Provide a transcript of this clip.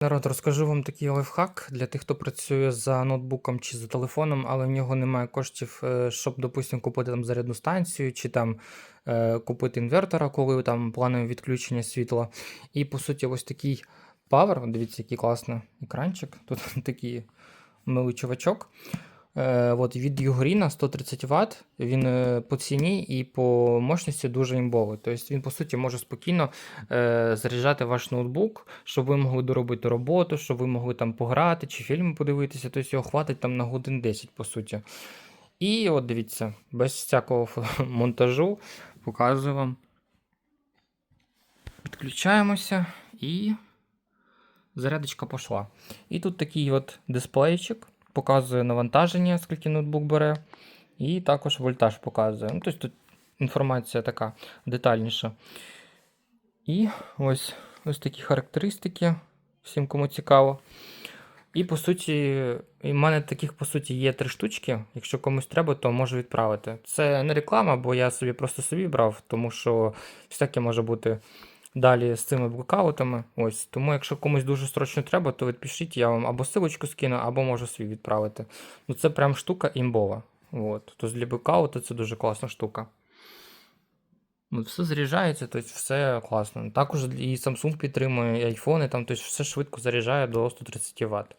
Народ, розкажу вам такий лайфхак для тих, хто працює за ноутбуком чи за телефоном, але в нього немає коштів, е, щоб, допустимо, купити там зарядну станцію, чи там е, купити інвертора, коли там планове відключення світла. І по суті, ось такий павер, дивіться, який класний екранчик. Тут такий милий чувачок. Е, от від Югріна 130 Вт. Він е, по ціні і по мощності дуже імбовий. Тобто він, по суті, може спокійно е, заряджати ваш ноутбук, щоб ви могли доробити роботу, щоб ви могли там пограти чи фільми подивитися. Тобто його хватить там на годин 10, по суті. І от дивіться, без всякого монтажу показую вам. Підключаємося і зарядочка пішла. І тут такий от дисплейчик показує навантаження, скільки ноутбук бере, і також вольтаж показує. Ну, тобто тут інформація така детальніша. І ось, ось такі характеристики, всім кому цікаво. І по суті, і в мене таких по суті є три штучки. Якщо комусь треба, то можу відправити. Це не реклама, бо я собі просто собі брав, тому що всяке може бути далі з цими блокаутами. Ось. Тому, якщо комусь дуже срочно треба, то відпишіть, я вам або силочку скину, або можу свій відправити. Ну це прям штука імбова. От. Тобто для блокауту це дуже класна штука. От все заряджається, тобто все класно. Також і Samsung підтримує, і айфони, там, тобто все швидко заряджає до 130 Вт.